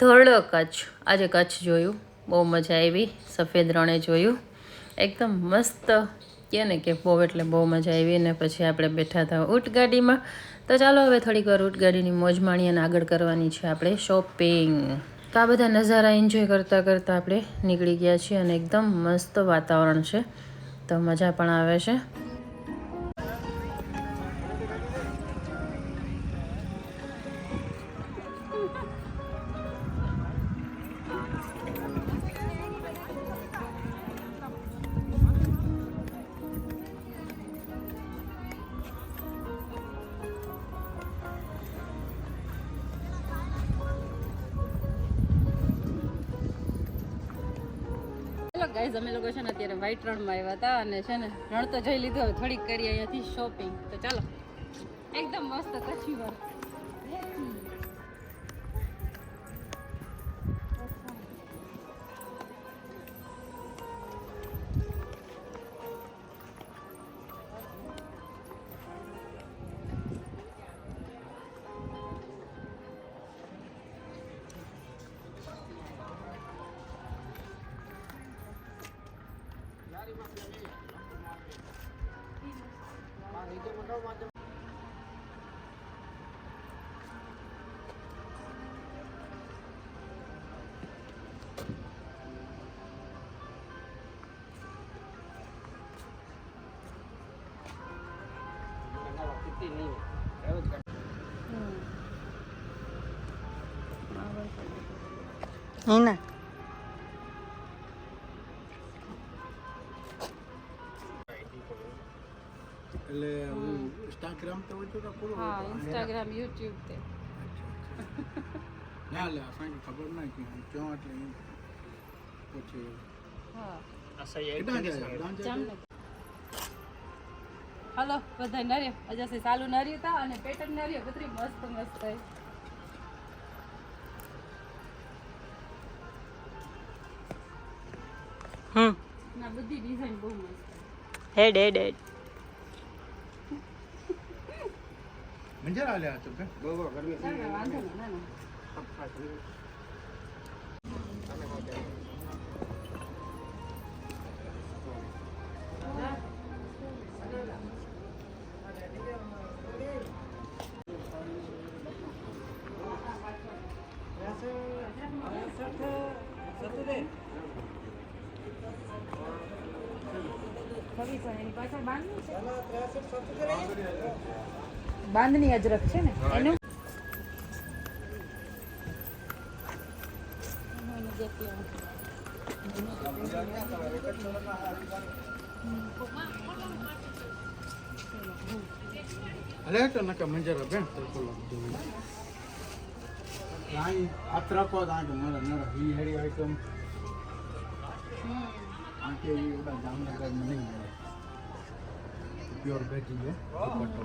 ધોરડો કચ્છ. આજે કચ્છ જોયું. બહુ મજા આવી. સફેદ રણે જોયું. એકદમ મસ્ત કે ને કે બહુ એટલે બહુ મજા આવી ને પછી આપણે બેઠા હતા ઊંટગાડીમાં તો ચાલો હવે થોડીક વાર ઊંટગાડીની મોજ માણી અને આગળ કરવાની છે આપણે શોપિંગ તો આ બધા નજારા એન્જોય કરતાં કરતાં આપણે નીકળી ગયા છીએ અને એકદમ મસ્ત વાતાવરણ છે. તો મજા પણ આવે છે. ગાઈઝ અમે લોકો છે ને અત્યારે વ્હાઈટ રણમાં આવ્યા હતા અને છે ને રણ તો જોઈ લીધું થોડીક કરીએ અહીંયાથી શોપિંગ તો ચાલો, એકદમ મસ્ત કચ્છી વર્ક એના એટલે હું ઇન્સ્ટાગ્રામ તો હોય તો પૂરો હા ઇન્સ્ટાગ્રામ યુટ્યુબ તે ના લે અસાંखे ખબર ના કે હું ક્યાં એટલે પછી હા હાલો બધા નર્યો અજાસે સાલુ નર્યું હતા અને પેટર્ન નર્યો બધી મસ્ત મસ્ત થઈ હમ. ના બધી ડિઝાઇન બહુ મસ્ત હેડ હેડ હેડ મંજર આલ્યા તો કે? ના ના વાંધો નહીં ના ના બાંધણી અજરક છે ને એનું અરે તો નકા મંજર બેન તો કોલો રાઈ આત્રાકો દાંગ મર નર હી હેડી આઈટમ આકે ઈ ઓડા જામનગરમાં નહીં प्योर बैटिंग है, दुपट्टो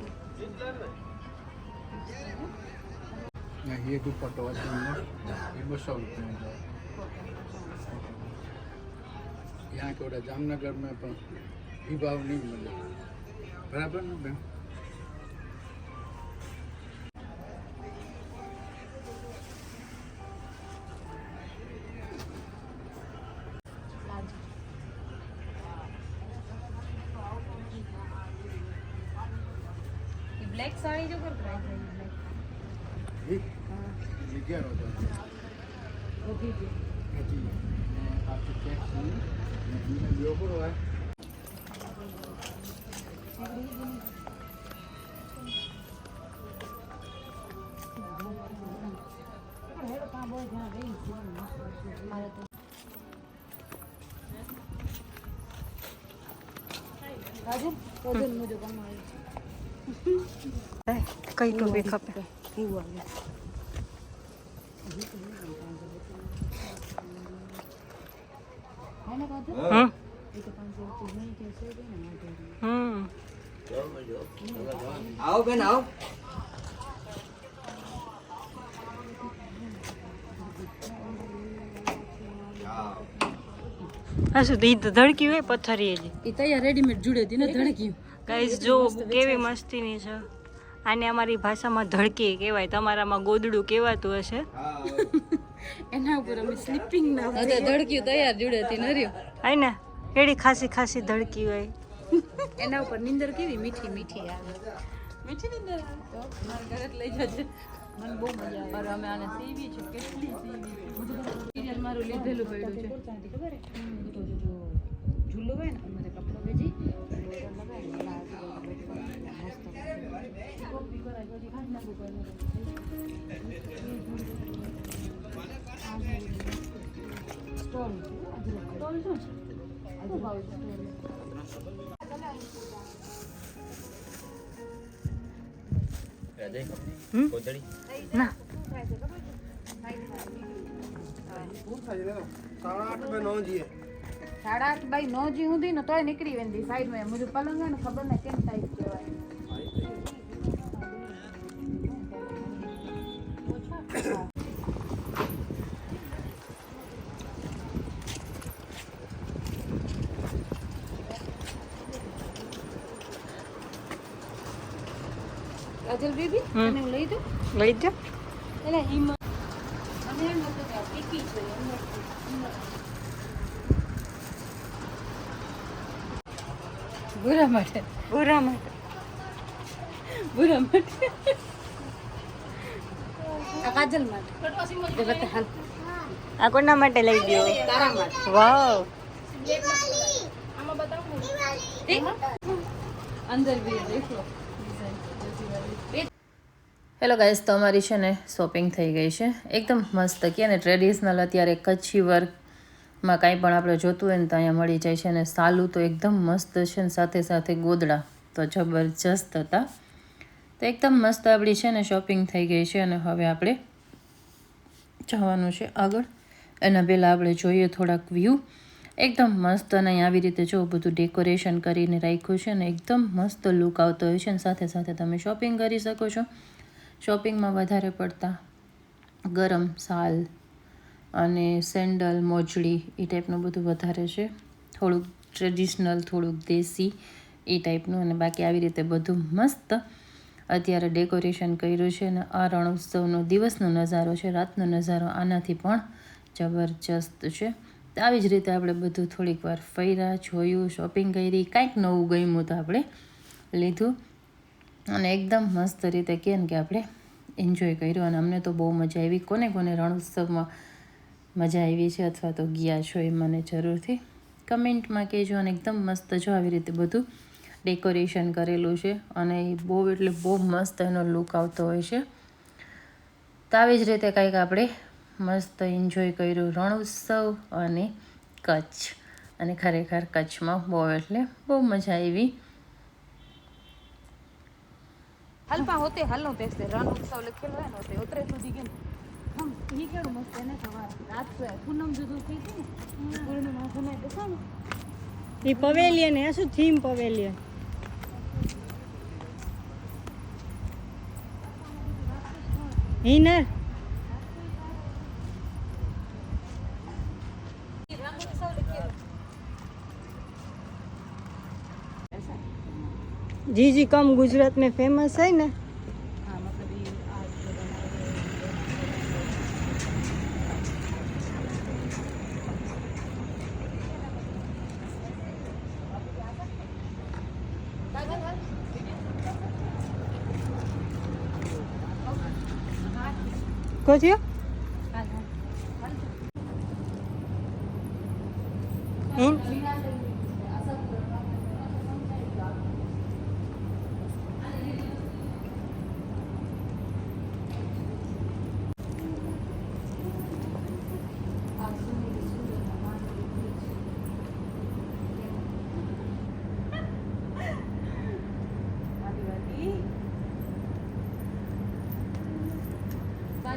ये दुपट्टा ये बसौ रुपये यहाँ के जामनगर में दीपावली मिले। बराबर ना બ્લેક સાડી જો પણ પ્રાઇસ રહી બ્લેક. ઓકે જી પાછું ચેક છે હોય? રાજન રાજન મુજબ અમારું છે. કઈ ટોપી ખપે એવું આવે હે બેન આવો. આ શું ધડકી હોય પથ્થરી એ તૈયાર રેડીમેડ જુડે હતી ને ધડક્યું ગાઈસ જો કેવી મસ્તીની છે આને અમારી ભાષામાં ધડકી કહેવાય તમારામાં ગોદડું કહેવાતું હશે એના ઉપર અમે સ્લીપિંગ ના ધડક્યું તૈયાર જોડેથી નર્યું હે ને એડી ખાસી ખાસી ધડકી હોય એના ઉપર નીંદર કેવી મીઠી મીઠી આવે મીઠી નીંદર આવે મારા ઘરે જ લઈ જજે મને બહુ મજા આવે અમે આને સીવી છે કેટલી સીવી સિરિયલ મારું લીધેલું પડ્યું છે ઝૂલો હોય ને અમારે કપડો સાડા આઠ બાય નો જી સુધી ને તોય નીકળી વેંદી સાઈડમાં. મુજબ પલંગ ને ખબર ને કેમ સાઈડ કાજલ બેબી અને લઈ દો લઈ દો એટલે હિંમત. અમે એમ માટે. બુરા માટે. બુરા માટે. આ કાજલ માટે. આ કોના માટે લઈ ગયો? તારા માટે. વાવ. આમાં બતાવું અંદર બી દેખો. હેલો ગાઈસ તો અમારી છે ને શોપિંગ થઈ ગઈ છે. એકદમ મસ્ત. કે ને ટ્રેડિશનલ અત્યારે કચ્છી વર્કમાં કાંઈ પણ આપણે જોતું હોય ને તો અહીંયા મળી જાય છે અને સાલું તો એકદમ મસ્ત છે ને, સાથે સાથે ગોદડા તો જબરજસ્ત હતા. તો એકદમ મસ્ત આપણી છે ને શોપિંગ થઈ ગઈ છે અને હવે આપણે જવાનું છે આગળ. એના પહેલાં આપણે જોઈએ થોડાક વ્યૂ એકદમ મસ્ત અને આવી રીતે જો બધું ડેકોરેશન કરીને રાખ્યું છે ને, એકદમ મસ્ત લુક આવતો હોય છે અને સાથે સાથે તમે શોપિંગ કરી શકો છો. શોપિંગમાં વધારે પડતા ગરમ સાલ અને સેન્ડલ, મોજડી એ ટાઈપનું બધું વધારે છે. થોડુંક ટ્રેડિશનલ થોડુંક દેશી એ ટાઈપનું અને બાકી આવી રીતે બધું મસ્ત. અત્યારે ડેકોરેશન કર્યું છે અને આ રણોત્સવનો દિવસનો નજારો છે, રાતનો નજારો આનાથી પણ જબરજસ્ત છે. આવી જ રીતે આપણે બધું થોડીક વાર ફર્યા, જોયું શોપિંગ કરી, કાંઈક નવું ગમ્યું તો આપણે લીધું. અને એકદમ મસ્ત રીતે કહે ને કે આપણે એન્જોય કર્યું. અને અમને તો બહુ મજા આવી. કોને કોને રણોત્સવમાં મજા આવી છે અથવા તો ગયા છો એ મને જરૂરથી કમેન્ટમાં કહેજો અને એકદમ મસ્ત જો આવી રીતે બધું ડેકોરેશન કરેલું છે. અને એ બહુ એટલે બહુ મસ્ત એનો લુક આવતો હોય છે. તો આવી જ રીતે કંઈક આપણે મસ્ત એન્જોય કર્યું. રણોત્સવ અને કચ્છ. અને ખરેખર કચ્છમાં બહુ એટલે બહુ મજા આવી. હલપા હોતે હલનો પેસે રણ ઉત્સવ લખેલો હોય ને હોતે ઉતરે સુધી કેમ હમ ઈ કેવું મસ્ત એને ખબર રાત છે પૂનમ જુદું થઈ હતી ને. પૂર્ણિમા સમય બેસા ને. એ પવેલિયન શું થીમ પવેલિયન? હિનર? जी जी कम गुजरात में फ़ेमस है ना? कौन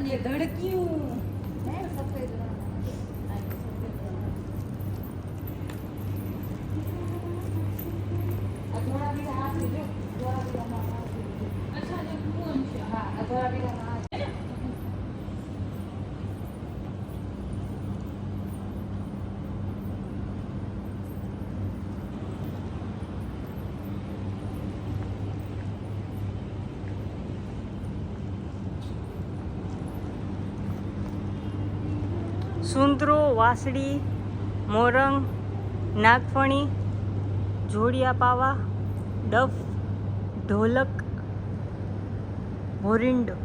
સાંજે ધડક્યું હે સફેદ રણ આ ધોળાવીરા આ છે જો ધોળાવીરામાં આ છે. અચ્છા જે કુવન છે હા આ ધોળાવીરામાં આ છે. સુંદરો વાસડી મોરંગ નાગફણી જોડિયા પાવા ડફ ઢોલક મોરિંડો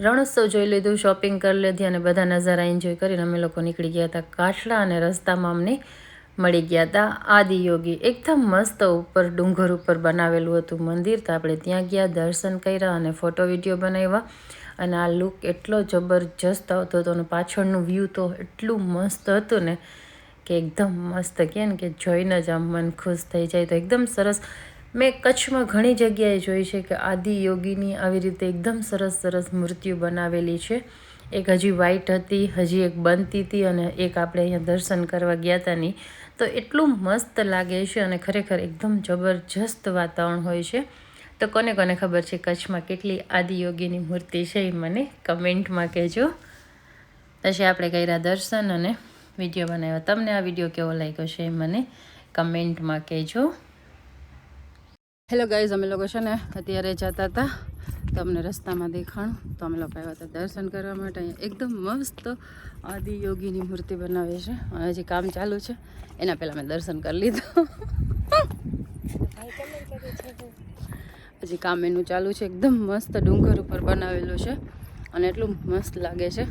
રણોત્સવ જોઈ લીધું શોપિંગ કરી લીધી અને બધા નજારા એન્જોય કરીને અમે લોકો નીકળી ગયા હતા કાછડા અને રસ્તામાં અમને મળી ગયા હતા. આદિયોગી એકદમ મસ્ત ઉપર ડુંગર ઉપર બનાવેલું હતું મંદિર. તો આપણે ત્યાં ગયા, દર્શન કર્યા અને ફોટો વીડિયો બનાવ્યા. અને આ લુક એટલો જબરજસ્ત આવતો હતો અને પાછળનું વ્યૂ તો એટલું મસ્ત હતું ને કે એકદમ મસ્ત. કહે ને કે જોઈને જ આમ મન ખુશ થઈ જાય. તો એકદમ સરસ મેં કચ્છમાં ઘણી જગ્યાએ જોઈ છે કે આદિ યોગીની આવી રીતે એકદમ સરસ સરસ મૂર્તિઓ બનાવેલી છે. એક હજી વ્હાઈટ હતી, હજી એક બનતી હતી અને એક આપણે અહીંયા દર્શન કરવા ગયા હતા ની. તો એટલું મસ્ત લાગે છે અને ખરેખર એકદમ જબરજસ્ત વાતાવરણ હોય છે. તો કોને કોને ખબર છે કચ્છમાં કેટલી આદિયોગીની મૂર્તિ છે એ મને કમેન્ટમાં કહેજો. પછી આપણે કર્યા દર્શન અને વીડિયો બનાવ્યો. તમને આ વીડિયો કેવો લાગ્યો છે એ મને કમેન્ટમાં કહેજો. હેલો ગાઈઝ અમે લોકો છે ને અત્યારે જતા હતા. તો અમને રસ્તામાં દેખાણું. તો અમે લોકો આવ્યા હતા દર્શન કરવા માટે. અહીંયા એકદમ મસ્ત આદિ યોગીની મૂર્તિ બનાવી છે. અને હજી કામ ચાલુ છે. એના પહેલાં મેં દર્શન કરી લીધું. હજી કામ એનું ચાલુ છે. એકદમ મસ્ત ડુંગર ઉપર બનાવેલું છે. અને એટલું મસ્ત લાગે છે.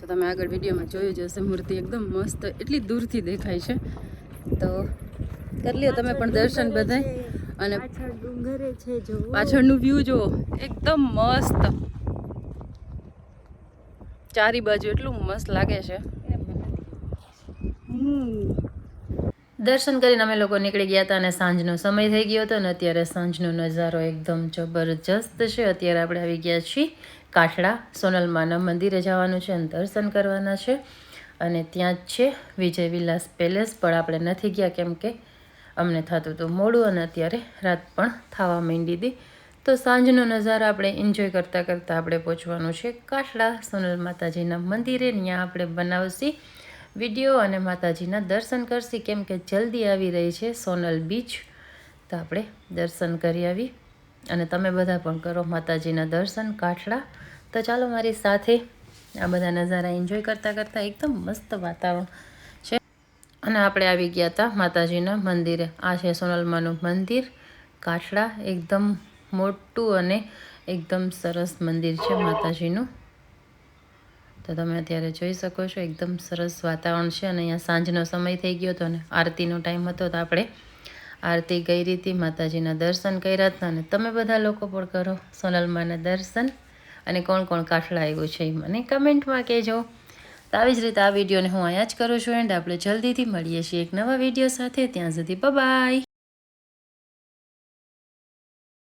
તો તમે આગળ વિડીયોમાં જોયું જ હશે. મૂર્તિ એકદમ મસ્ત એટલી દૂરથી દેખાય છે. તો કરી લ્યો તમે પણ દર્શન બધાય. અને પાછળ ડુંગરે છે જો પાછળનું વ્યૂ જો એકદમ મસ્ત. ચારી બાજુ એટલું મસ્ત લાગે છે. દર્શન કરીને અમે લોકો નીકળી ગયા હતા અને સાંજનો સમય થઈ ગયો હતો અને અત્યારે સાંજનો નજારો એકદમ જબરજસ્ત છે. અત્યારે આપણે આવી ગયા છીએ કાઠડા સોનલમાના મંદિરે જવાનું છે અને દર્શન કરવાના છે. અને ત્યાં જ છે વિજય વિલાસ પેલેસ પણ આપણે નથી ગયા કેમ કે અમને થતું હતું. મોડું અને અત્યારે રાત પણ થવા માંડી હતી. તો સાંજનો નજારો આપણે એન્જોય કરતાં કરતાં આપણે પહોંચવાનું છે કાઠડા સોનલ માતાજીના મંદિરે. ત્યાં આપણે બનાવશી વીડિયો અને માતાજીના દર્શન કરશી. કેમ કે જલ્દી આવી રહી છે સોનલ બીચ. તો આપણે દર્શન કરી આવી. અને તમે બધા પણ કરો માતાજીના દર્શન કાઠડા તો ચાલો મારી સાથે આ બધા નજારા એન્જોય કરતાં કરતાં એકદમ મસ્ત વાતાવરણ અને આપણે આવી ગયા હતા માતાજીના મંદિરે. આ છે સોનલમાનું મંદિર. કાઠડા એકદમ મોટું અને એકદમ સરસ મંદિર છે માતાજીનું. તો તમે અત્યારે જોઈ શકો છો, એકદમ સરસ વાતાવરણ છે અને અહીંયા સાંજનો સમય થઈ ગયો હતો અને આરતીનો ટાઈમ હતો તો આપણે આરતી ગઈ રીતે માતાજીના દર્શન કર્યા હતા અને તમે બધા લોકો પણ કરો સોનલમાના દર્શન. અને કોણ કોણ કાઠડા આવ્યું છે એ મને કમેન્ટમાં કહેજો. તો આવી જ રીતે આ વિડીયોને હું અહીંયા જ કરું છું એન્ડ આપણે જલ્દીથી મળીએ છીએ એક નવા વીડિયો સાથે. ત્યાં સુધી બાય